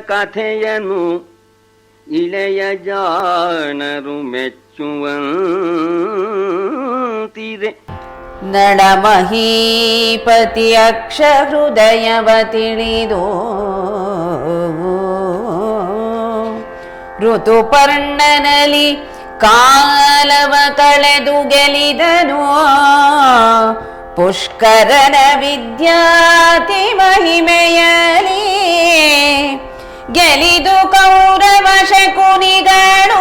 ಕಥೆಯನು ಇಳೆಯ ಜಾಣರು ಮೆಚ್ಚುವಂತಿದೆ ನಡಮಹೀಪತಿ ಅಕ್ಷ ಹೃದಯವ ತಿಳಿದು ಋತುಪರ್ಣನಲಿ ಕಾಲವ ಕಳೆದು ಗೆಲಿದನು. ಪುಷ್ಕರನ ವಿದ್ಯಾತಿ ಮಹಿಮೆಯಲಿ ಗೆಲಿದು ಕೌರವ ಶಕುನಿಗಳು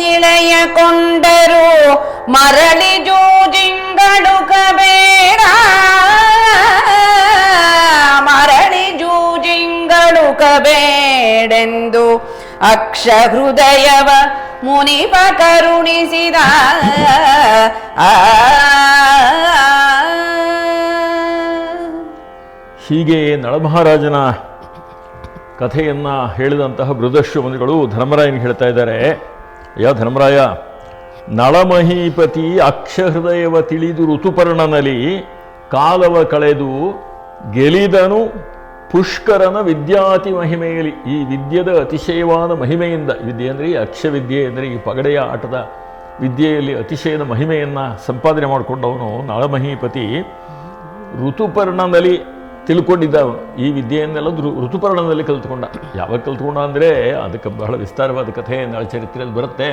ನಿಳೆಯ ಕೊಂಡರು ಮರಳಿ ಜೂಜಿಂಗಳು ಕಬೇಡ. ಮರಳಿ ಜೂಜಿಂಗಳು ಕಬೇಡೆಂದು ಅಕ್ಷ ಹೃದಯವ ಮುನಿಪ ಕರುಣಿಸಿದ. ಆ ಹೀಗೆ ನಳಮಹಾರಾಜನ ಕಥೆಯನ್ನು ಹೇಳಿದಂತಹ ಬೃಹದಶ್ವಮುನಿಗಳು ಧರ್ಮರಾಯನಿಗೆ ಹೇಳ್ತಾ ಇದ್ದಾರೆ. ಯಾ ಧರ್ಮರಾಯ, ನಳಮಹೀಪತಿ ಅಕ್ಷಹೃದಯವ ತಿಳಿದು ಋತುಪರ್ಣನಲ್ಲಿ ಕಾಲವ ಕಳೆದು ಗೆಲಿದನು ಪುಷ್ಕರನ ವಿದ್ಯಾತಿ ಮಹಿಮೆಯಲ್ಲಿ. ಈ ವಿದ್ಯೆದ ಅತಿಶಯವಾದ ಮಹಿಮೆಯಿಂದ, ವಿದ್ಯೆ ಅಂದರೆ ಈ ಅಕ್ಷವಿದ್ಯೆ ಅಂದರೆ ಈ ಪಗಡೆಯ ಆಟದ ವಿದ್ಯೆಯಲ್ಲಿ ಅತಿಶಯದ ಮಹಿಮೆಯನ್ನು ಸಂಪಾದನೆ ಮಾಡಿಕೊಂಡವನು ನಳಮಹೀಪತಿ ಋತುಪರ್ಣದಲ್ಲಿ ತಿಳ್ಕೊಂಡಿದ್ದ ಈ ವಿದ್ಯೆಯನ್ನೆಲ್ಲ ಋತುಪರ್ಣದಲ್ಲಿ ಕಲ್ತ್ಕೊಂಡ. ಯಾವಾಗ ಕಲ್ತ್ಕೊಂಡ ಅಂದರೆ ಅದಕ್ಕೆ ಬಹಳ ವಿಸ್ತಾರವಾದ ಕಥೆ ನಳಚರಿತ್ರೆಯಲ್ಲಿ ಬರುತ್ತೆ.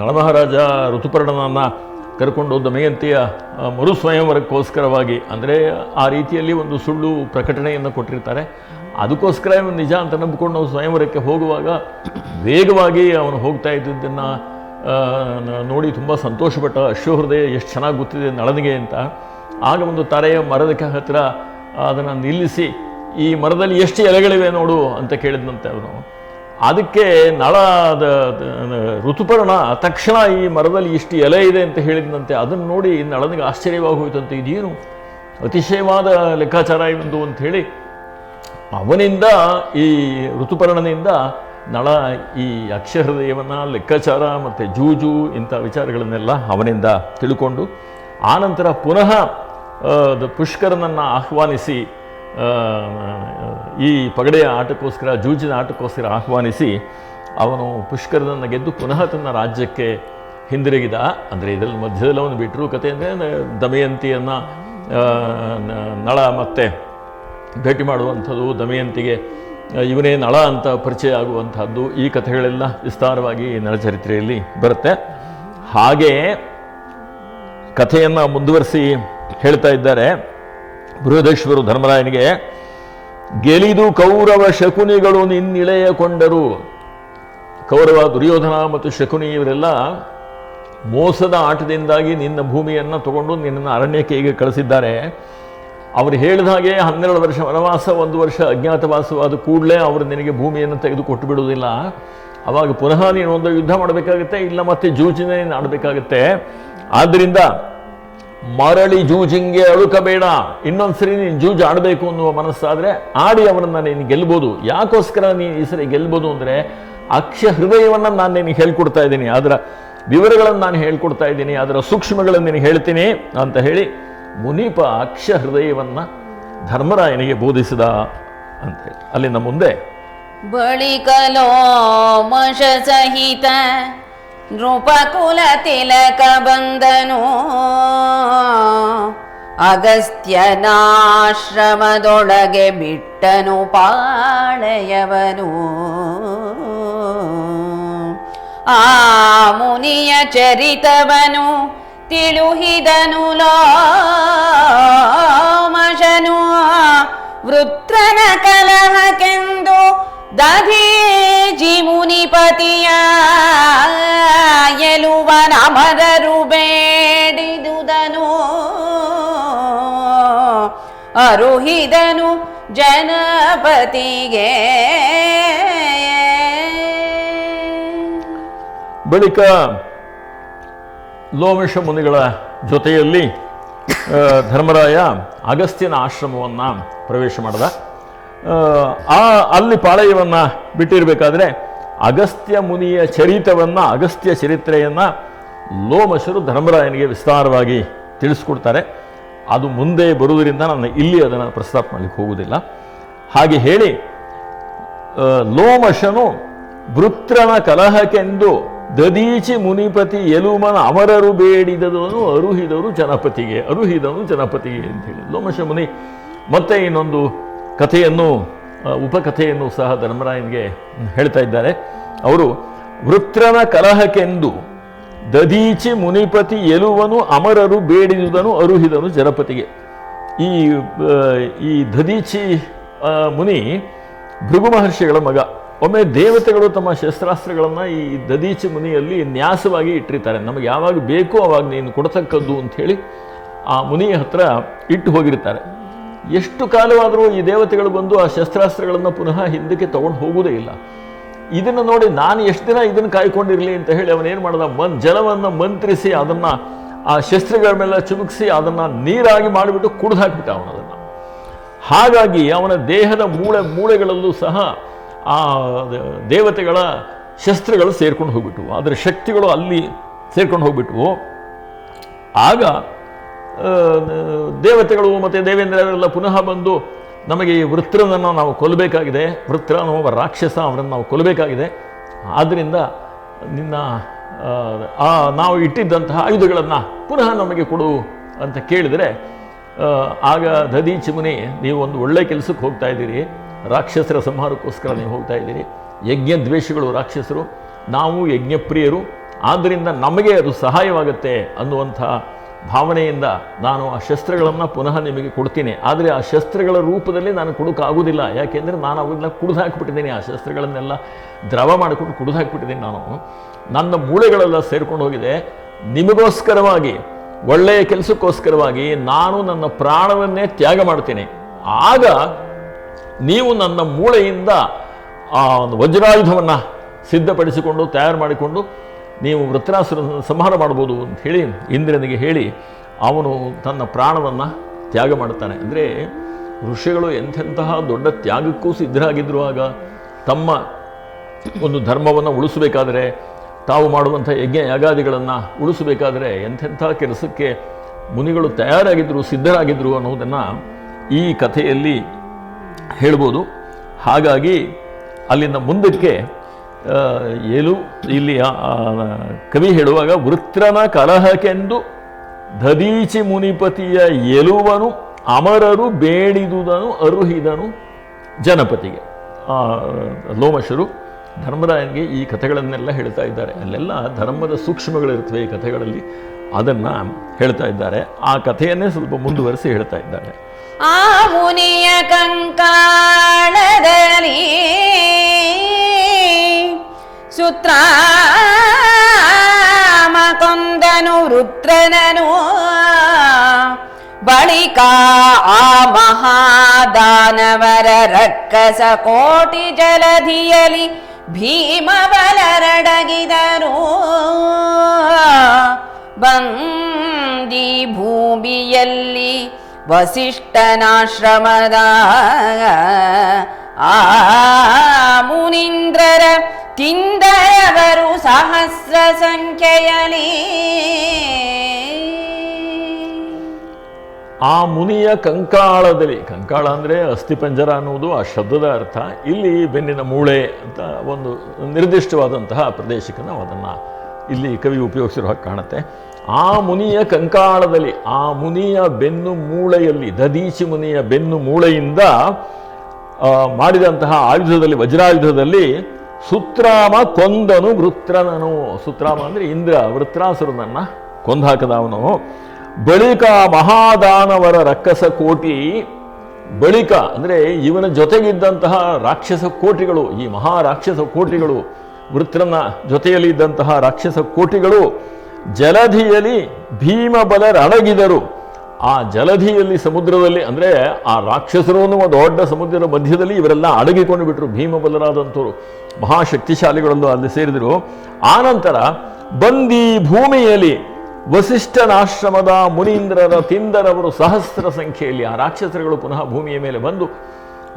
ನಳಮಹಾರಾಜ ಋತುಪರ್ಣನನ್ನು ಕರ್ಕೊಂಡು ದಮಯಂತಿಯ ಮರುಸ್ವಯಂವರಕ್ಕೋಸ್ಕರವಾಗಿ ಮರು ಸ್ವಯಂವರಕ್ಕೋಸ್ಕರವಾಗಿ ಅಂದರೆ ಆ ರೀತಿಯಲ್ಲಿ ಒಂದು ಸುಳ್ಳು ಪ್ರಕಟಣೆಯನ್ನು ಕೊಟ್ಟಿರ್ತಾರೆ. ಅದಕ್ಕೋಸ್ಕರ ಇವನು ನಿಜ ಅಂತ ನಂಬಿಕೊಂಡು ಅವನು ಸ್ವಯಂವರಕ್ಕೆ ಹೋಗುವಾಗ ವೇಗವಾಗಿ ಅವನು ಹೋಗ್ತಾ ಇದ್ದಿದ್ದನ್ನು ನೋಡಿ ತುಂಬ ಸಂತೋಷಪಟ್ಟ. ಅಶ್ವಹೃದಯ ಎಷ್ಟು ಚೆನ್ನಾಗಿ ಗೊತ್ತಿದೆ ನಳನಿಗೆ ಅಂತ. ಆಗ ಒಂದು ತರೆಯ ಮರದ ಹತ್ತಿರ ಅದನ್ನು ನಿಲ್ಲಿಸಿ, ಈ ಮರದಲ್ಲಿ ಎಷ್ಟು ಎಲೆಗಳಿವೆ ನೋಡು ಅಂತ ಕೇಳಿದಂತೆ ಅವನು. ಅದಕ್ಕೆ ನಳದ ಋತುಪರ್ಣ ತಕ್ಷಣ ಈ ಮರದಲ್ಲಿ ಇಷ್ಟು ಎಲೆ ಇದೆ ಅಂತ ಹೇಳಿದಂತೆ ಅದನ್ನು ನೋಡಿ ನಳನಿಗೆ ಆಶ್ಚರ್ಯವಾಗಿ ಹೋಯ್ತಂತೆ ಇದೇನು ಅತಿಶಯವಾದ ಲೆಕ್ಕಾಚಾರ ಇವಂದು ಅಂತ ಹೇಳಿ ಅವನಿಂದ ಈ ಋತುಪರ್ಣನಿಂದ ನಳ ಈ ಅಕ್ಷಹೃದಯವನ್ನು ಲೆಕ್ಕಾಚಾರ ಮತ್ತು ಜೂಜು ಇಂಥ ವಿಚಾರಗಳನ್ನೆಲ್ಲ ಅವನಿಂದ ತಿಳ್ಕೊಂಡು ಆನಂತರ ಪುನಃ ಪುಷ್ಕರನನ್ನು ಆಹ್ವಾನಿಸಿ ಈ ಪಗಡೆಯ ಆಟಕ್ಕೋಸ್ಕರ, ಜೂಜಿನ ಆಟಕ್ಕೋಸ್ಕರ ಆಹ್ವಾನಿಸಿ, ಅವನು ಪುಷ್ಕರನನ್ನು ಗೆದ್ದು ಪುನಃ ತನ್ನ ರಾಜ್ಯಕ್ಕೆ ಹಿಂದಿರುಗಿದ. ಅಂದರೆ ಇದರಲ್ಲಿ ಮಧ್ಯದಲ್ಲಿ ಅವನು ಬಿಟ್ಟರು ಕತೆ ಅಂದರೆ ದಮಯಂತಿಯನ್ನು ನಳ ಮತ್ತೆ ಭೇಟಿ ಮಾಡುವಂಥದ್ದು, ದಮಯಂತಿಗೆ ಇವನೇ ನಳ ಅಂತ ಪರಿಚಯ ಆಗುವಂಥದ್ದು, ಈ ಕಥೆಗಳೆಲ್ಲ ವಿಸ್ತಾರವಾಗಿ ನಳಚರಿತ್ರೆಯಲ್ಲಿ ಬರುತ್ತೆ. ಹಾಗೆ ಕಥೆಯನ್ನು ಮುಂದುವರಿಸಿ ಹೇಳ್ತಾ ಇದ್ದಾರೆ. ಬೃಹದೇಶ್ವರು ಧರ್ಮರಾಯನಿಗೆ, ಗೆಲಿದು ಕೌರವ ಶಕುನಿಗಳು ನಿನ್ನಿಳೆಯ ಕೊಂಡರು. ಕೌರವ ದುರ್ಯೋಧನ ಮತ್ತು ಶಕುನಿ ಇವರೆಲ್ಲ ಮೋಸದ ಆಟದಿಂದಾಗಿ ನಿನ್ನ ಭೂಮಿಯನ್ನು ತಗೊಂಡು ನಿನ್ನನ್ನು ಅರಣ್ಯಕ್ಕೆ ಈಗ ಕಳಿಸಿದ್ದಾರೆ. ಅವರು ಹೇಳಿದ ಹಾಗೆ ಹನ್ನೆರಡು ವರ್ಷ ವನವಾಸ, ಒಂದು ವರ್ಷ ಅಜ್ಞಾತವಾಸವಾದ ಕೂಡಲೇ ಅವರು ನಿನಗೆ ಭೂಮಿಯನ್ನು ತೆಗೆದು ಕೊಟ್ಟು ಬಿಡುವುದಿಲ್ಲ ಅವಾಗ ಪುನಃ ನೀನು ಒಂದು ಯುದ್ಧ ಮಾಡಬೇಕಾಗುತ್ತೆ, ಇಲ್ಲ ಮತ್ತೆ ಜೂಜಿನ ಆಡಬೇಕಾಗತ್ತೆ ಆಡಬೇಕಾಗುತ್ತೆ. ಆದ್ದರಿಂದ ಮರಳಿ ಜೂಜಿಂಗೆ ಅಳುಕಬೇಡ ಇನ್ನೊಂದ್ಸರಿ ನೀನು ಜೂಜು ಆಡಬೇಕು ಅನ್ನುವ ಮನಸ್ಸಾದರೆ ಆಡಿ ಅವನನ್ನು ನೀನು ಗೆಲ್ಬೋದು. ಯಾಕೋಸ್ಕರ ನೀನು ಈ ಸರಿ ಗೆಲ್ಬೋದು ಅಂದರೆ ಅಕ್ಷ ಹೃದಯವನ್ನು ನಾನು ನಿನಗೆ ಹೇಳ್ಕೊಡ್ತಾ ಇದ್ದೀನಿ. ಅದರ ವಿವರಗಳನ್ನು ನಾನು ಹೇಳ್ಕೊಡ್ತಾ ಇದ್ದೀನಿ ಅದರ ಸೂಕ್ಷ್ಮಗಳನ್ನು ನಿನಗೆ ಹೇಳ್ತೀನಿ ಅಂತ ಹೇಳಿ ಮುನೀಪ ಅಕ್ಷ ಹೃದಯವನ್ನು ಧರ್ಮರಾಯನಿಗೆ ಬೋಧಿಸಿದ ಅಂತ ಹೇಳಿ. ಅಲ್ಲಿಂದ ಮುಂದೆ. ಬಳಿಕಲೋ ಮಶ ಸಹಿತ ನೃಪಕುಲ ತಿಲಕ ಬಂದನು. ಅಗಸ್ತ್ಯನಾಶ್ರಮದೊಳಗೆ ಬಿಟ್ಟನು ಪಾಳೆಯವನು. ಆ ಮುನಿಯ ಚರಿತವನು ತಿಳುಹಿದನು ಲೋಮಶನು. ವೃತ್ರನ ಕಲಹಕ್ಕೆಂದು ದಧೀಜಿ ಮುನಿಪತಿಯ ಎಲುವನ ಮರರು ಬೇಡಿದುದನು ಅರುಹಿದನು ಜನಪತಿಗೆ. ಬಳಿಕ ಲೋಮೇಶ ಮುನಿಗಳ ಜೊತೆಯಲ್ಲಿ ಧರ್ಮರಾಯ ಅಗಸ್ತ್ಯನ ಆಶ್ರಮವನ್ನು ಪ್ರವೇಶ ಮಾಡಿದ. ಆ, ಅಲ್ಲಿ ಪಾಳಯವನ್ನು ಬಿಟ್ಟಿರಬೇಕಾದ್ರೆ ಅಗಸ್ತ್ಯ ಮುನಿಯ ಚರಿತವನ್ನು, ಅಗಸ್ತ್ಯ ಚರಿತ್ರೆಯನ್ನು ಲೋಮಶರು ಧರ್ಮರಾಯನಿಗೆ ವಿಸ್ತಾರವಾಗಿ ತಿಳಿಸ್ಕೊಡ್ತಾರೆ. ಅದು ಮುಂದೆ ಬರುವುದರಿಂದ ನಾನು ಇಲ್ಲಿ ಅದನ್ನು ಪ್ರಸ್ತಾಪ ಮಾಡಲಿಕ್ಕೆ ಹೋಗುವುದಿಲ್ಲ. ಹಾಗೆ ಹೇಳಿ ಲೋಮಶನು ವೃತ್ರನ ಕಲಹಕ್ಕೆಂದು ದದೀಚಿ ಮುನಿಪತಿ ಎಲುಮನ ಅಮರರು ಬೇಡಿದದನು ಅರುಹಿದರು ಜನಪತಿಗೆ ಅರುಹಿದವನು ಜನಪತಿಗೆ ಅಂತ ಹೇಳಿ. ಲೋಮಶ ಮುನಿ ಮತ್ತೆ ಇನ್ನೊಂದು ಕಥೆಯನ್ನು ಉಪಕಥೆಯನ್ನು ಸಹ ಧರ್ಮರಾಯನಿಗೆ ಹೇಳ್ತಾ ಇದ್ದಾರೆ. ಅವರು ವೃತ್ರನ ಕಲಹಕ್ಕೆಂದು ದದೀಚಿ ಮುನಿಪತಿ ಎಲುವನು ಅಮರರು ಬೇಡಿದುದನು ಅರುಹಿದನು ಜನಪತಿಗೆ ಈ ಈ ದದೀಚಿ ಮುನಿ ಭೃಗು ಮಹರ್ಷಿಗಳ ಮಗ. ಒಮ್ಮೆ ದೇವತೆಗಳು ತಮ್ಮ ಶಸ್ತ್ರಾಸ್ತ್ರಗಳನ್ನು ಈ ದದೀಚಿ ಮುನಿಯಲ್ಲಿ ನ್ಯಾಸವಾಗಿ ಇಟ್ಟಿರ್ತಾರೆ. ನಮಗೆ ಯಾವಾಗ ಬೇಕೋ ಅವಾಗ ನೀನು ಕೊಡತಕ್ಕದ್ದು ಅಂತ ಹೇಳಿ ಆ ಮುನಿಯ ಹತ್ರ ಇಟ್ಟು ಹೋಗಿರ್ತಾರೆ. ಎಷ್ಟು ಕಾಲವಾದರೂ ಈ ದೇವತೆಗಳು ಬಂದು ಆ ಶಸ್ತ್ರಾಸ್ತ್ರಗಳನ್ನು ಪುನಃ ಹಿಂದಕ್ಕೆ ತಗೊಂಡು ಹೋಗುವುದೇ ಇಲ್ಲ. ಇದನ್ನು ನೋಡಿ ನಾನು ಎಷ್ಟು ದಿನ ಇದನ್ನು ಕಾಯ್ಕೊಂಡಿರಲಿ ಅಂತ ಹೇಳಿ ಅವನೇನು ಮಾಡ್ದ? ಮನ್ ಜಲವನ್ನು ಮಂತ್ರಿಸಿ ಅದನ್ನು, ಆ ಶಸ್ತ್ರಗಳ ಮೇಲೆ ಚುಮುಕಿಸಿ ಅದನ್ನು ನೀರಾಗಿ ಮಾಡಿಬಿಟ್ಟು ಕುಡಿದು ಹಾಕ್ಬಿಟ್ಟ ಅವನು ಅದನ್ನು. ಹಾಗಾಗಿ ಅವನ ದೇಹದ ಮೂಳೆ, ಮೂಳೆಗಳಲ್ಲೂ ಸಹ ಆ ದೇವತೆಗಳ ಶಸ್ತ್ರಗಳು ಸೇರ್ಕೊಂಡು ಹೋಗ್ಬಿಟ್ವು. ಅದರ ಶಕ್ತಿಗಳು ಅಲ್ಲಿ ಸೇರ್ಕೊಂಡು ಹೋಗ್ಬಿಟ್ವು. ಆಗ ದೇವತೆಗಳು ಮತ್ತು ದೇವೇಂದ್ರರೆಲ್ಲ ಪುನಃ ಬಂದು ನಮಗೆ ಈ ವೃತ್ರನನ್ನು ನಾವು ಕೊಲ್ಲಬೇಕಾಗಿದೆ. ವೃತ್ರ ಅನ್ನೋ ಒಬ್ಬ ರಾಕ್ಷಸ ಅವರನ್ನು ನಾವು ಕೊಲ್ಲಬೇಕಾಗಿದೆ. ಆದ್ದರಿಂದ ನಿನ್ನ ಆ, ನಾವು ಇಟ್ಟಿದ್ದಂತಹ ಆಯುಧಗಳನ್ನು ಪುನಃ ನಮಗೆ ಕೊಡು ಅಂತ ಕೇಳಿದರೆ ಆಗ ದದೀಚಿ ಮುನಿ ನೀವು ಒಂದು ಒಳ್ಳೆ ಕೆಲಸಕ್ಕೆ ಹೋಗ್ತಾ ಇದ್ದೀರಿ. ರಾಕ್ಷಸರ ಸಂಹಾರಕ್ಕೋಸ್ಕರ ನೀವು ಹೋಗ್ತಾ ಇದ್ದೀರಿ. ಯಜ್ಞ ದ್ವೇಷಗಳು ರಾಕ್ಷಸರು. ನಾವು ಯಜ್ಞಪ್ರಿಯರು. ಆದ್ದರಿಂದ ನಮಗೆ ಅದು ಸಹಾಯವಾಗುತ್ತೆ ಅನ್ನುವಂಥ ಭಾವನೆಯಿಂದ ನಾನು ಆ ಶಸ್ತ್ರಗಳನ್ನು ಪುನಃ ನಿಮಗೆ ಕೊಡ್ತೀನಿ. ಆದರೆ ಆ ಶಸ್ತ್ರಗಳ ರೂಪದಲ್ಲಿ ನಾನು ಕೊಡೋಕ್ಕಾಗೋದಿಲ್ಲ ಯಾಕೆಂದರೆ ನಾನು ಅವನ್ನ ಕುಡಿದು ಹಾಕಿಬಿಟ್ಟಿದ್ದೀನಿ ಆ ಶಸ್ತ್ರಗಳನ್ನೆಲ್ಲ ದ್ರವ ಮಾಡಿಕೊಂಡು ಕುಡಿದು ಹಾಕಿಬಿಟ್ಟಿದ್ದೀನಿ ನಾನು. ನನ್ನ ಮೂಳೆಗಳೆಲ್ಲ ಸೇರ್ಕೊಂಡು ಹೋಗಿದೆ. ನಿಮಗೋಸ್ಕರವಾಗಿ, ಒಳ್ಳೆಯ ಕೆಲಸಕ್ಕೋಸ್ಕರವಾಗಿ ನಾನು ನನ್ನ ಪ್ರಾಣವನ್ನೇ ತ್ಯಾಗ ಮಾಡ್ತೀನಿ. ಆಗ ನೀವು ನನ್ನ ಮೂಳೆಯಿಂದ ಆ ಒಂದು ವಜ್ರಾಯುಧವನ್ನು ಸಿದ್ಧಪಡಿಸಿಕೊಂಡು, ತಯಾರು ಮಾಡಿಕೊಂಡು ನೀವು ವೃತ್ರಾಸುರನ ಸಂಹಾರ ಮಾಡ್ಬೋದು ಅಂತ ಹೇಳಿ ಇಂದ್ರನಿಗೆ ಹೇಳಿ ಅವನು ತನ್ನ ಪ್ರಾಣವನ್ನು ತ್ಯಾಗ ಮಾಡ್ತಾನೆ ಅಂದರೆ ಋಷಿಗಳು ಎಂಥೆಂತಹ ದೊಡ್ಡ ತ್ಯಾಗಕ್ಕೂ ಸಿದ್ಧರಾಗಿದ್ದರು ಆಗ ತಮ್ಮ ಒಂದು ಧರ್ಮವನ್ನು ಉಳಿಸಬೇಕಾದರೆ, ತಾವು ಮಾಡುವಂಥ ಯಜ್ಞ ಯಾಗಾದಿಗಳನ್ನು ಉಳಿಸಬೇಕಾದರೆ ಎಂಥೆಂಥ ಕೆಲಸಕ್ಕೆ ಮುನಿಗಳು ತಯಾರಾಗಿದ್ದರು ಸಿದ್ಧರಾಗಿದ್ದರು ಅನ್ನೋದನ್ನು ಈ ಕಥೆಯಲ್ಲಿ ಹೇಳ್ಬೋದು. ಹಾಗಾಗಿ ಅಲ್ಲಿಂದ ಮುಂದಕ್ಕೆ ಏಲು ಇಲ್ಲಿ ಕವಿ ಹೇಳುವಾಗ, ವೃತ್ರನ ಕಲಹಕ್ಕೆಂದು ದದೀಚಿ ಮುನಿಪತಿಯ ಎಲುವನು ಅಮರರು ಬೇಡಿದುದನು, ಅರುಹಿದನು ಜನಪತಿಗೆ. ಲೋಮಶರು ಧರ್ಮರಾಯನಿಗೆ ಈ ಕಥೆಗಳನ್ನೆಲ್ಲ ಹೇಳ್ತಾ ಇದ್ದಾರೆ. ಅಲ್ಲೆಲ್ಲ ಧರ್ಮದ ಸೂಕ್ಷ್ಮಗಳಿರ್ತವೆ ಈ ಕಥೆಗಳಲ್ಲಿ. ಅದನ್ನ ಹೇಳ್ತಾ ಇದ್ದಾರೆ. ಆ ಕಥೆಯನ್ನೇ ಸ್ವಲ್ಪ ಮುಂದುವರೆಸಿ ಹೇಳ್ತಾ ಇದ್ದಾರೆ. ಆ ಮುನಿಯ ಕಂಕಾಳದಲ್ಲಿ ಸುತ್ರಾಮ ಕೊಂದನು ರುದ್ರನನು. ಬಳಿಕ ಆ ಮಹಾದಾನವರ ರಕ್ಕಸ ಕೋಟಿ ಜಲಧಿಯಲಿ ಭೀಮಬಲರಡಗಿದರು ಬಂದಿ ಭೂಮಿಯಲ್ಲಿ ವಸಿಷ್ಠನಾಶ್ರಮದ ಆ ಮುನೀಂದ್ರರ ತಿಂದರವರು ಸಹಸ್ರ ಸಂಖ್ಯೆಯಲಿ. ಆ ಮುನಿಯ ಕಂಕಾಳದಲ್ಲಿ, ಕಂಕಾಳ ಅಂದರೆ ಅಸ್ಥಿಪಂಜರ ಅನ್ನುವುದು ಆ ಶಬ್ದದ ಅರ್ಥ. ಇಲ್ಲಿ ಬೆನ್ನಿನ ಮೂಳೆ ಅಂತ ಒಂದು ನಿರ್ದಿಷ್ಟವಾದಂತಹ ಪ್ರದೇಶಕ್ಕೆ ನಾವು ಅದನ್ನು ಇಲ್ಲಿ ಕವಿ ಉಪಯೋಗಿಸಿರೋ ಹಾಗೆ ಕಾಣುತ್ತೆ. ಆ ಮುನಿಯ ಕಂಕಾಳದಲ್ಲಿ, ಆ ಮುನಿಯ ಬೆನ್ನು ಮೂಳೆಯಲ್ಲಿ ದದೀಶಿ ಮುನಿಯ ಬೆನ್ನು ಮೂಳೆಯಿಂದ ಮಾಡಿದಂತಹ ಆಯುಧದಲ್ಲಿ, ವಜ್ರಾಯುಧದಲ್ಲಿ ಸುತ್ರಾಮ ಕೊಂದನು ವೃತ್ರನನು. ಸುತ್ರಾಮ ಅಂದರೆ ಇಂದ್ರ, ವೃತ್ರಾಸುರನನ್ನು ಕೊಂದಾಕದ ಅವನು ಬಳಿಕ ಮಹಾದಾನವರ ರಕ್ಕಸ ಕೋಟಿ, ಬಳಿಕ ಅಂದರೆ ಇವನ ಜೊತೆಗಿದ್ದಂತಹ ರಾಕ್ಷಸ ಕೋಟಿಗಳು, ಈ ಮಹಾ ರಾಕ್ಷಸ ಕೋಟಿಗಳು, ವೃತ್ರನ ಜೊತೆಯಲ್ಲಿ ಇದ್ದಂತಹ ರಾಕ್ಷಸ ಕೋಟಿಗಳು ಜಲಧಿಯಲ್ಲಿ ಭೀಮಬಲರಡಗಿದರು. ಆ ಜಲಧಿಯಲ್ಲಿ ಸಮುದ್ರದಲ್ಲಿ ಅಂದರೆ ಆ ರಾಕ್ಷಸರು ಅನ್ನುವ ದೊಡ್ಡ ಸಮುದ್ರದ ಮಧ್ಯದಲ್ಲಿ ಇವರೆಲ್ಲ ಅಡಗಿಕೊಂಡು ಬಿಟ್ಟರು ಭೀಮಬಲರಾದಂಥವ್ರು ಮಹಾಶಕ್ತಿಶಾಲಿಗಳಲ್ಲೂ ಅಲ್ಲಿ ಸೇರಿದರು. ಆನಂತರ ಬಂದಿ ಭೂಮಿಯಲ್ಲಿ ವಸಿಷ್ಠನಾಶ್ರಮದ ಮುನೀಂದ್ರರ ತಿಂದರವರು ಸಹಸ್ರ ಸಂಖ್ಯೆಯಲ್ಲಿ ಆ ರಾಕ್ಷಸರುಗಳು ಪುನಃ ಭೂಮಿಯ ಮೇಲೆ ಬಂದು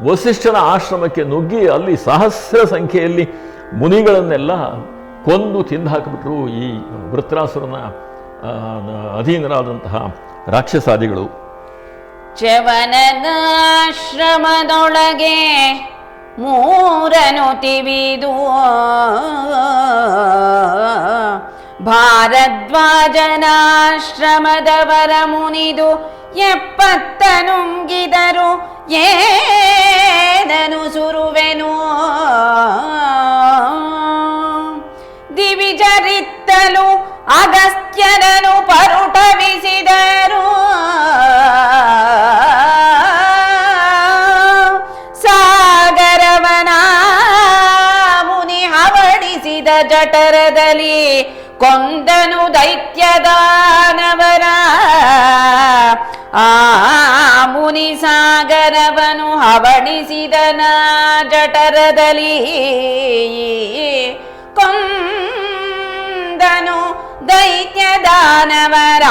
ವಸಿಷ್ಠನ ಆಶ್ರಮಕ್ಕೆ ನುಗ್ಗಿ ಅಲ್ಲಿ ಸಹಸ್ರ ಸಂಖ್ಯೆಯಲ್ಲಿ ಮುನಿಗಳನ್ನೆಲ್ಲ ಕೊಂದು ತಿಂದು ಹಾಕಿಬಿಟ್ರು ಈ ವೃತ್ರಾಸುರನ ಅಧೀನರಾದಂತಹ ರಾಕ್ಷಸಾದಿಗಳು. ಚವನನಾಶ್ರಮದೊಳಗೆ ಮೂರನು ತಿವಿದು ಭಾರದ್ವಾಜನಾಶ್ರಮದವರ ಮುನಿದು ಎಪ್ಪತ್ತ ನುಂಗಿದರು ಏನನು ಸುರುವೆನು? ದಿವಿಜರಿತ್ತಲು ಅಗಸ್ತ್ಯನನು ಪರುಟವಿಸಿದರು ಸಾಗರವನ ಮುನಿ ಹವಡಿಸಿದ ಜಠರದಲ್ಲಿ ಕೊಂದನು ದೈತ್ಯದಾನವರ ಆ ಮುನಿ ಸಾಗರವನು ಹವಣಿಸಿದನ ಜಠರದಲ್ಲಿ ಕೊಂದನು ದೈತ್ಯದಾನವರ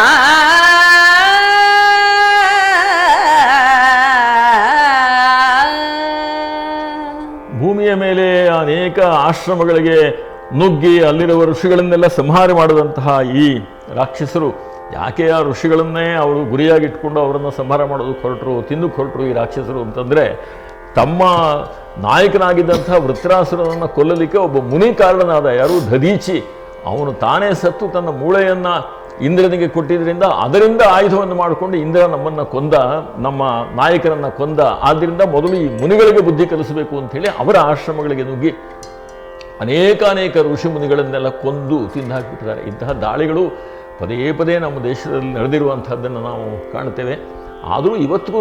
ಭೂಮಿಯ ಮೇಲೆ ಅನೇಕ ಆಶ್ರಮಗಳಿಗೆ ನುಗ್ಗಿ ಅಲ್ಲಿರುವ ಋಷಿಗಳನ್ನೆಲ್ಲ ಸಂಹಾರ ಮಾಡಿದಂತಹ ಈ ರಾಕ್ಷಸರು, ಯಾಕೆ ಆ ಋಷಿಗಳನ್ನೇ ಅವರು ಗುರಿಯಾಗಿಟ್ಕೊಂಡು ಅವರನ್ನು ಸಂಹಾರ ಮಾಡೋದಕ್ಕೆ ಹೊರಟರು ತಿಂದು ಹೊರಟರು ಈ ರಾಕ್ಷಸರು ಅಂತಂದರೆ, ತಮ್ಮ ನಾಯಕನಾಗಿದ್ದಂತಹ ವೃತ್ರಾಸುರನನ್ನು ಕೊಲ್ಲಲಿಕ್ಕೆ ಒಬ್ಬ ಮುನಿ ಕಾರಣನಾದ ಯಾರು? ದದೀಚಿ ಅವನು ತಾನೇ ಸತ್ತು ತನ್ನ ಮೂಳೆಯನ್ನು ಇಂದ್ರನಿಗೆ ಕೊಟ್ಟಿದ್ದರಿಂದ ಅದರಿಂದ ಆಯುಧವನ್ನು ಮಾಡಿಕೊಂಡು ಇಂದ್ರ ನಮ್ಮನ್ನು ಕೊಂದ, ನಮ್ಮ ನಾಯಕರನ್ನು ಕೊಂದ. ಆದ್ದರಿಂದ ಮೊದಲು ಈ ಮುನಿಗಳಿಗೆ ಬುದ್ಧಿ ಕಲಿಸಬೇಕು ಅಂಥೇಳಿ ಅವರ ಆಶ್ರಮಗಳಿಗೆ ನುಗ್ಗಿ ಅನೇಕ ಅನೇಕ ಋಷಿ ಮುನಿಗಳನ್ನೆಲ್ಲ ಕೊಂದು ತಿಂದು ಹಾಕಿಬಿಟ್ಟಿದ್ದಾರೆ. ಇಂತಹ ದಾಳಿಗಳು ಪದೇ ಪದೇ ನಮ್ಮ ದೇಶದಲ್ಲಿ ನಡೆದಿರುವಂಥದ್ದನ್ನು ನಾವು ಕಾಣ್ತೇವೆ ಆದರೂ ಇವತ್ತಿಗೂ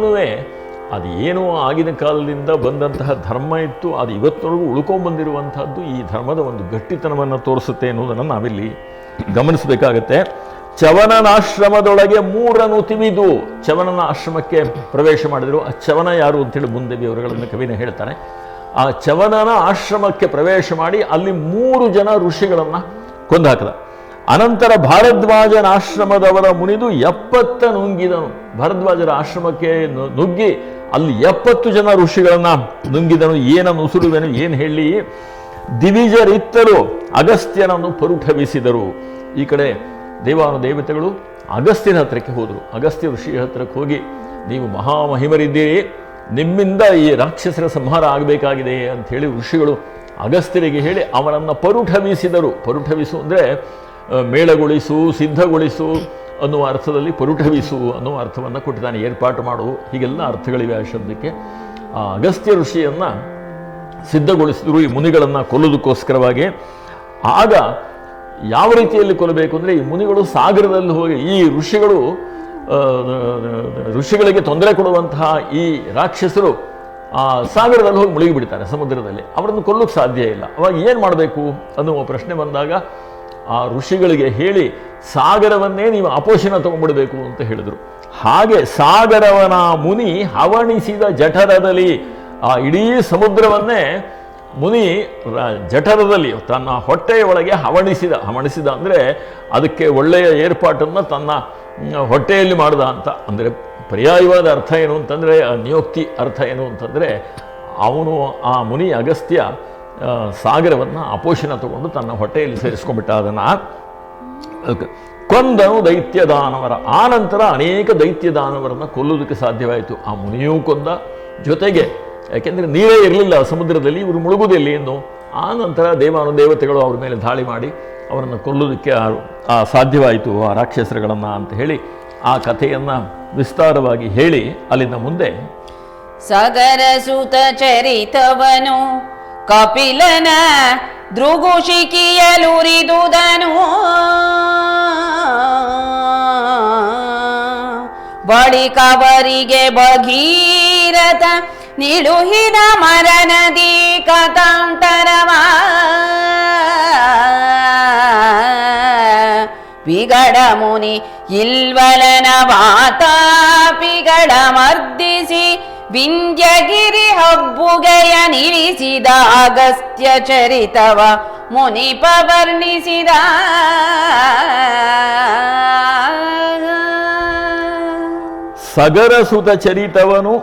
ಅದು ಏನೋ ಆಗಿನ ಕಾಲದಿಂದ ಬಂದಂತಹ ಧರ್ಮ ಇತ್ತು, ಅದು ಇವತ್ತೊಳಗೂ ಉಳ್ಕೊಂಬಂದಿರುವಂಥದ್ದು ಈ ಧರ್ಮದ ಒಂದು ಗಟ್ಟಿತನವನ್ನು ತೋರಿಸುತ್ತೆ ಅನ್ನೋದನ್ನು ನಾವಿಲ್ಲಿ ಗಮನಿಸಬೇಕಾಗತ್ತೆ. ಚವನನ ಆಶ್ರಮದೊಳಗೆ ಮೂರನು ತಿವಿದು ಚವನನ ಆಶ್ರಮಕ್ಕೆ ಪ್ರವೇಶ ಮಾಡಿದರು. ಆ ಚವನ ಯಾರು ಅಂತೇಳಿ ಮುಂದೆ ವಿವರಗಳನ್ನು ಕವಿನ ಹೇಳ್ತಾನೆ ಆ ಚವನನ ಆಶ್ರಮಕ್ಕೆ ಪ್ರವೇಶ ಮಾಡಿ ಅಲ್ಲಿ ಮೂರು ಜನ ಋಷಿಗಳನ್ನು ಕೊಂದು ಹಾಕಿದ ಅನಂತರ ಭಾರದ್ವಾಜನ ಆಶ್ರಮದವರ ಮುನಿದು ಎಪ್ಪತ್ತ ನುಂಗಿದನು. ಭಾರದ್ವಾಜರ ಆಶ್ರಮಕ್ಕೆ ನುಗ್ಗಿ ಅಲ್ಲಿ ಎಪ್ಪತ್ತು ಜನ ಋಷಿಗಳನ್ನ ನುಂಗಿದನು, ಏನನ್ನು ಉಸುರುವೆನು, ಏನು ಹೇಳಿ? ದಿವಿಜರಿತ್ತರು ಅಗಸ್ತ್ಯನನ್ನು ಪರುಠವಿಸಿದರು ಈ ಕಡೆ ದೇವಾನು ದೇವತೆಗಳು ಅಗಸ್ತ್ಯನ ಹತ್ರಕ್ಕೆ ಹೋದರು. ಅಗಸ್ತ್ಯ ಋಷಿಯ ಹತ್ರಕ್ಕೆ ಹೋಗಿ, ನೀವು ಮಹಾಮಹಿಮರಿದ್ದೀರಿ ನಿಮ್ಮಿಂದ ಈ ರಾಕ್ಷಸರ ಸಂಹಾರ ಆಗಬೇಕಾಗಿದೆ ಅಂತ ಹೇಳಿ ಋಷಿಗಳು ಅಗಸ್ತ್ಯರಿಗೆ ಹೇಳಿ ಅವನನ್ನು ಪರುಠವಿಸಿದರು ಪರುಠವಿಸು ಅಂದರೆ ಮೇಳಗೊಳಿಸು, ಸಿದ್ಧಗೊಳಿಸು ಅನ್ನುವ ಅರ್ಥದಲ್ಲಿ ಪರುಟವಿಸು ಅನ್ನುವ ಅರ್ಥವನ್ನು ಕೊಟ್ಟಿದ್ದಾನೆ, ಏರ್ಪಾಟು ಮಾಡು. ಹೀಗೆಲ್ಲ ಅರ್ಥಗಳಿವೆ ಆ ಶಬ್ದಕ್ಕೆ. ಆ ಅಗಸ್ತ್ಯ ಋಷಿಯನ್ನು ಸಿದ್ಧಗೊಳಿಸಿದ್ರು ಈ ಮುನಿಗಳನ್ನು ಕೊಲ್ಲೋದಕ್ಕೋಸ್ಕರವಾಗಿ. ಆಗ ಯಾವ ರೀತಿಯಲ್ಲಿ ಕೊಲ್ಲಬೇಕು ಅಂದರೆ, ಈ ಮುನಿಗಳು ಸಾಗರದಲ್ಲಿ ಹೋಗಿ, ಈ ಋಷಿಗಳು ಋಷಿಗಳಿಗೆ ತೊಂದರೆ ಕೊಡುವಂತಹ ಈ ರಾಕ್ಷಸರು, ಆ, ಸಾಗರದಲ್ಲಿ ಹೋಗಿ ಮುಳುಗಿಬಿಡ್ತಾರೆ ಸಮುದ್ರದಲ್ಲಿ. ಅವರನ್ನು ಕೊಲ್ಲೋಕ್ಕೆ ಸಾಧ್ಯ ಇಲ್ಲ. ಅವಾಗ ಏನು ಮಾಡಬೇಕು ಅನ್ನುವ ಪ್ರಶ್ನೆ ಬಂದಾಗ ಆ ಋಷಿಗಳಿಗೆ ಹೇಳಿ, ಸಾಗರವನ್ನೇ ನೀವು ಅಪೋಷಣ ತಗೊಂಡ್ಬಿಡಬೇಕು ಅಂತ ಹೇಳಿದರು. ಹಾಗೆ ಸಾಗರವನ ಮುನಿ ಹವಣಿಸಿದ ಜಠರದಲ್ಲಿ, ಆ ಇಡೀ ಸಮುದ್ರವನ್ನೇ ಮುನಿ ಜಠರದಲ್ಲಿ, ತನ್ನ ಹೊಟ್ಟೆಯ ಒಳಗೆ ಹವಣಿಸಿದ ಹವಣಿಸಿದ ಅಂದರೆ ಅದಕ್ಕೆ ಒಳ್ಳೆಯ ಏರ್ಪಾಟನ್ನು ತನ್ನ ಹೊಟ್ಟೆಯಲ್ಲಿ ಮಾಡಿದ ಅಂತ. ಅಂದರೆ ಪರ್ಯಾಯವಾದ ಅರ್ಥ ಏನು ಅಂತಂದರೆ, ನಿಯೋಕ್ತಿ ಅರ್ಥ ಏನು ಅಂತಂದರೆ, ಅವನು ಆ ಮುನಿ ಅಗಸ್ತ್ಯ ಸಾಗರವನ್ನು ಅಪೋಷಣ ತಗೊಂಡು ತನ್ನ ಹೊಟ್ಟೆಯಲ್ಲಿ ಸೇರಿಸ್ಕೊಂಡ್ಬಿಟ್ಟ ಅದನ್ನು. ಕೊಂದನು ದೈತ್ಯ ದಾನವರ ಆ ನಂತರ ಅನೇಕ ದೈತ್ಯ ದಾನವರನ್ನು ಕೊಲ್ಲುವುದಕ್ಕೆ ಸಾಧ್ಯವಾಯಿತು. ಆ ಮುನಿಯೂ ಕೊಂದ. ಜೊತೆಗೆ, ಯಾಕೆಂದರೆ ನೀರೇ ಇರಲಿಲ್ಲ, ಸಮುದ್ರದಲ್ಲಿ ಇವರು ಮುಳುಗುವುದಿಲ್ಲ ಎಂದು ಆ ನಂತರ ದೇವಾನು ದೇವತೆಗಳು ಅವ್ರ ಮೇಲೆ ದಾಳಿ ಮಾಡಿ ಅವರನ್ನು ಕೊಲ್ಲುವುದಕ್ಕೆ ಆ- ಆ ಸಾಧ್ಯವಾಯಿತು, ಆ ರಾಕ್ಷಸರುಗಳನ್ನು ಅಂತ ಹೇಳಿ ಆ ಕಥೆಯನ್ನು ವಿಸ್ತಾರವಾಗಿ ಹೇಳಿ ಅಲ್ಲಿಂದ ಮುಂದೆ. ಸಗರ ಸುತ ಚರಿತವನು. ಕಪಿಲನ ದೃಗುಶಿಕಿಯಲುರಿದುದನು ಬಳಿಕವರಿಗೆ ಭಗೀರಥ ನಿಳುಹಿದ ಮರನದಿ ಕಥಾಂತರವ. ಪಿಗಡ ಮುನಿ ಇಲ್ವಲನ ವಾತಾಪಿಗಳ ಮರ್ದಿಸಿ ವಿಂಧ್ಯಗಿರಿ ಹಬ್ಬುಗೆಯ ನಿಲ್ಲಿಸಿದ ಅಗಸ್ತ್ಯ ಚರಿತವ ಮುನಿಪ ವರ್ಣಿಸಿದ. ಸಗರಸುತ ಚರಿತವನು,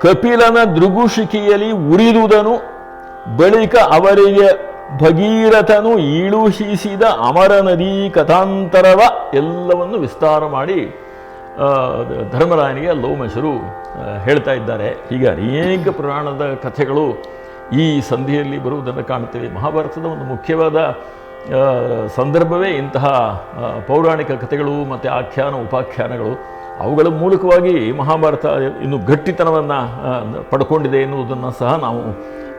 ಕಪಿಲನ ದೃಗುಶಿಕಿಯಲ್ಲಿ ಉರಿದುದನು, ಬಳಿಕ ಅವರಿಗೆ ಭಗೀರಥನು ಈಳುಹಿಸಿದ ಅಮರ ನದಿ ಕಥಾಂತರವ ಎಲ್ಲವನ್ನು ವಿಸ್ತಾರ ಮಾಡಿ. ಧರ್ಮರಾಯನಿಗೆ ಲೋಮಶರು ಹೇಳ್ತಾ ಇದ್ದಾರೆ. ಈಗ ಅನೇಕ ಪುರಾಣದ ಕಥೆಗಳು ಈ ಸಂಧಿಯಲ್ಲಿ ಬರುವುದನ್ನು ಕಾಣುತ್ತೇವೆ. ಮಹಾಭಾರತದ ಒಂದು ಮುಖ್ಯವಾದ ಸಂದರ್ಭವೇ ಇಂತಹ ಪೌರಾಣಿಕ ಕಥೆಗಳು ಮತ್ತು ಆಖ್ಯಾನ, ಉಪಾಖ್ಯಾನಗಳು. ಅವುಗಳ ಮೂಲಕವಾಗಿ ಮಹಾಭಾರತ ಇನ್ನು ಗಟ್ಟಿತನವನ್ನು ಪಡ್ಕೊಂಡಿದೆ ಎನ್ನುವುದನ್ನು ಸಹ ನಾವು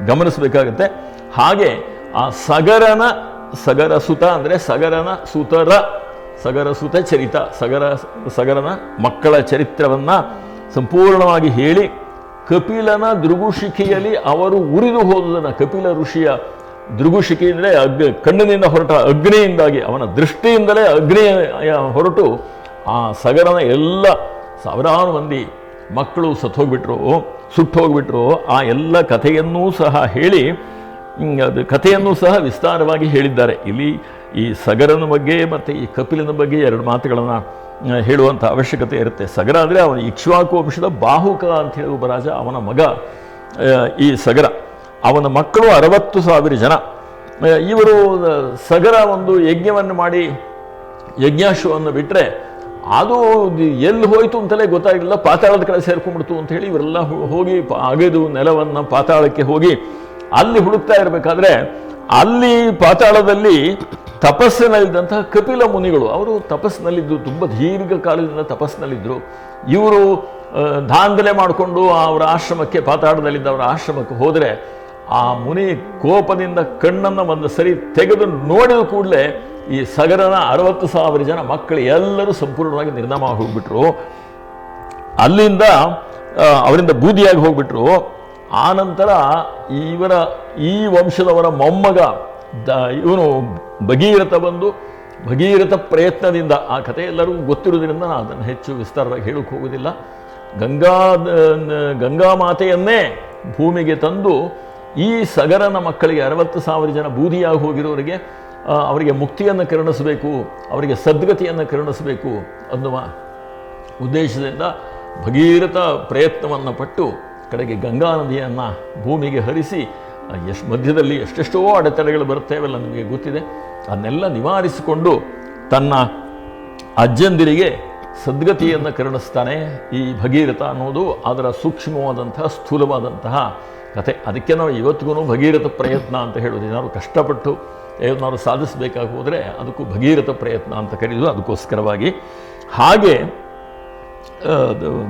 ಗಮನಿಸಬೇಕಾಗತ್ತೆ. ಹಾಗೆ ಆ ಸಗರನ ಸಗರ ಸುತ ಅಂದರೆ ಸಗರನ ಸುತರ ಸಗರ ಸುತ ಚರಿತ, ಸಗರ, ಸಗರನ ಮಕ್ಕಳ ಚರಿತ್ರವನ್ನು ಸಂಪೂರ್ಣವಾಗಿ ಹೇಳಿ, ಕಪಿಲನ ದೃಗುಶಿಖೆಯಲ್ಲಿ ಅವರು ಉರಿದು ಹೋದುದನ್ನು, ಕಪಿಲ ಋಷಿಯ ದೃಗುಶಿಖೆ ಅಂದರೆ ಅಗ್ ಕಣ್ಣಿನಿಂದ ಹೊರಟ ಅಗ್ನಿಯಿಂದಾಗಿ, ಅವನ ದೃಷ್ಟಿಯಿಂದಲೇ ಅಗ್ನಿ ಹೊರಟು, ಆ ಸಗರನ ಎಲ್ಲ ಸಾವಿರಾರು ಮಂದಿ ಮಕ್ಕಳು ಸತ್ತೋಗ್ಬಿಟ್ರು, ಸುಟ್ಟೋಗ್ಬಿಟ್ರು, ಆ ಎಲ್ಲ ಕಥೆಯನ್ನೂ ಸಹ ಹೇಳಿ ಅದು ಕಥೆಯನ್ನು ಸಹ ವಿಸ್ತಾರವಾಗಿ ಹೇಳಿದ್ದಾರೆ. ಇಲ್ಲಿ ಈ ಸಗರನ ಬಗ್ಗೆ ಮತ್ತು ಈ ಕಪಿಲನ ಬಗ್ಗೆ ಎರಡು ಮಾತುಗಳನ್ನು ಹೇಳುವಂಥ ಅವಶ್ಯಕತೆ ಇರುತ್ತೆ. ಸಗರ ಅಂದರೆ ಅವನ ಇಕ್ಷ್ವಾಕು ವಂಶದ ಬಾಹುಕ ಅಂತ ಹೇಳಿ ಒಬ್ಬ ರಾಜ ಅವನ ಮಗ ಈ ಸಗರ. ಅವನ ಮಕ್ಕಳು ಅರವತ್ತು ಸಾವಿರ ಜನ. ಇವರು ಸಗರ ಒಂದು ಯಜ್ಞವನ್ನು ಮಾಡಿ, ಯಜ್ಞಾಶ್ವವನ್ನು ಬಿಟ್ಟರೆ ಅದು ಎಲ್ಲಿ ಹೋಯಿತು ಅಂತಲೇ ಗೊತ್ತಾಗಲಿಲ್ಲ. ಪಾತಾಳದ ಕಡೆ ಸೇರ್ಕೊಂಡ್ಬಿಡ್ತು ಅಂತ ಹೇಳಿ ಇವರೆಲ್ಲ ಹೋಗಿ ಅಗೆದು ನೆಲವನ್ನು ಪಾತಾಳಕ್ಕೆ ಹೋಗಿ ಅಲ್ಲಿ ಹುಡುಕ್ತಾ ಇರಬೇಕಾದ್ರೆ ಅಲ್ಲಿ ಪಾತಾಳದಲ್ಲಿ ತಪಸ್ಸಿನಲ್ಲಿದ್ದಂತಹ ಕಪಿಲ ಮುನಿಗಳು, ಅವರು ತಪಸ್ಸಿನಲ್ಲಿದ್ದು ತುಂಬ ದೀರ್ಘಕಾಲದಿಂದ ತಪಸ್ಸಿನಲ್ಲಿದ್ದರು ಇವರು ದಾಂಧಲೆ ಮಾಡಿಕೊಂಡು ಅವರ ಆಶ್ರಮಕ್ಕೆ, ಪಾತಾಳದಲ್ಲಿದ್ದ ಅವರ ಆಶ್ರಮಕ್ಕೆ ಹೋದರೆ, ಆ ಮುನಿ ಕೋಪದಿಂದ ಕಣ್ಣನ್ನು ಒಂದು ಸರಿ ತೆಗೆದು ನೋಡಿದ ಕೂಡಲೇ ಈ ಸಗರನ ಅರವತ್ತು ಸಾವಿರ ಜನ ಮಕ್ಕಳು ಎಲ್ಲರೂ ಸಂಪೂರ್ಣವಾಗಿ ನಿರ್ನಾಮ ಹೋಗ್ಬಿಟ್ರು. ಅಲ್ಲಿಂದ ಅವರಿಂದ ಬೂದಿಯಾಗಿ ಹೋಗ್ಬಿಟ್ರು. ಆನಂತರ ಇವರ, ಈ ವಂಶದವರ ಮೊಮ್ಮಗ ಇವನು ಭಗೀರಥ ಬಂದು ಭಗೀರಥ ಪ್ರಯತ್ನದಿಂದ ಆ ಕಥೆ ಎಲ್ಲರಿಗೂ ಗೊತ್ತಿರೋದ್ರಿಂದ ನಾನು ಅದನ್ನು ಹೆಚ್ಚು ವಿಸ್ತಾರವಾಗಿ ಹೇಳಕ್ಕೆ ಹೋಗೋದಿಲ್ಲ ಗಂಗಾ ಗಂಗಾ ಮಾತೆಯನ್ನೇ ಭೂಮಿಗೆ ತಂದು ಈ ಸಗರನ ಮಕ್ಕಳಿಗೆ ಅರವತ್ತು ಸಾವಿರ ಜನ ಬೂದಿಯಾಗಿ ಹೋಗಿರೋರಿಗೆ ಅವರಿಗೆ ಮುಕ್ತಿಯನ್ನು ಕರುಣಿಸಬೇಕು, ಅವರಿಗೆ ಸದ್ಗತಿಯನ್ನು ಕರುಣಿಸಬೇಕು ಅನ್ನುವ ಉದ್ದೇಶದಿಂದ ಭಗೀರಥ ಪ್ರಯತ್ನವನ್ನು ಪಟ್ಟು ಕಡೆಗೆ ಗಂಗಾ ನದಿಯನ್ನು ಭೂಮಿಗೆ ಹರಿಸಿ ಎಷ್ಟು ಮಧ್ಯದಲ್ಲಿ ಎಷ್ಟೆಷ್ಟೋ ಅಡೆತಡೆಗಳು ಬರುತ್ತೇವೆಲ್ಲ ನಿಮಗೆ ಗೊತ್ತಿದೆ. ಅದನ್ನೆಲ್ಲ ನಿವಾರಿಸಿಕೊಂಡು ತನ್ನ ಅಜ್ಜಂದಿರಿಗೆ ಸದ್ಗತಿಯನ್ನು ಕರುಣಿಸ್ತಾನೆ. ಈ ಭಗೀರಥ ಅನ್ನೋದು ಅದರ ಸೂಕ್ಷ್ಮವಾದಂತಹ, ಸ್ಥೂಲವಾದಂತಹ ಕತೆ ಅದಕ್ಕೆ ನಾವು ಇವತ್ತಿಗೂ ಭಗೀರಥ ಪ್ರಯತ್ನ ಅಂತ ಹೇಳೋದು. ಏನಾದ್ರು ಕಷ್ಟಪಟ್ಟು ಏನಾದ್ರು ಸಾಧಿಸಬೇಕಾಗಿ ಹೋದರೆ ಅದಕ್ಕೂ ಭಗೀರಥ ಪ್ರಯತ್ನ ಅಂತ ಕರೆಯೋದು ಅದಕ್ಕೋಸ್ಕರವಾಗಿ. ಹಾಗೆ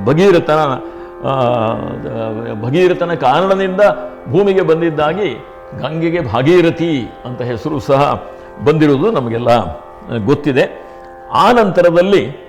ಭಗೀರಥನ ಭಗೀರಥನ ಕಾರಣದಿಂದ ಭೂಮಿಗೆ ಬಂದಿದ್ದಾಗಿ ಗಂಗೆಗೆ ಭಾಗೀರಥಿ ಅಂತ ಹೆಸರು ಸಹ ಬಂದಿರುವುದು ನಮಗೆಲ್ಲ ಗೊತ್ತಿದೆ. ಆ ನಂತರದಲ್ಲಿ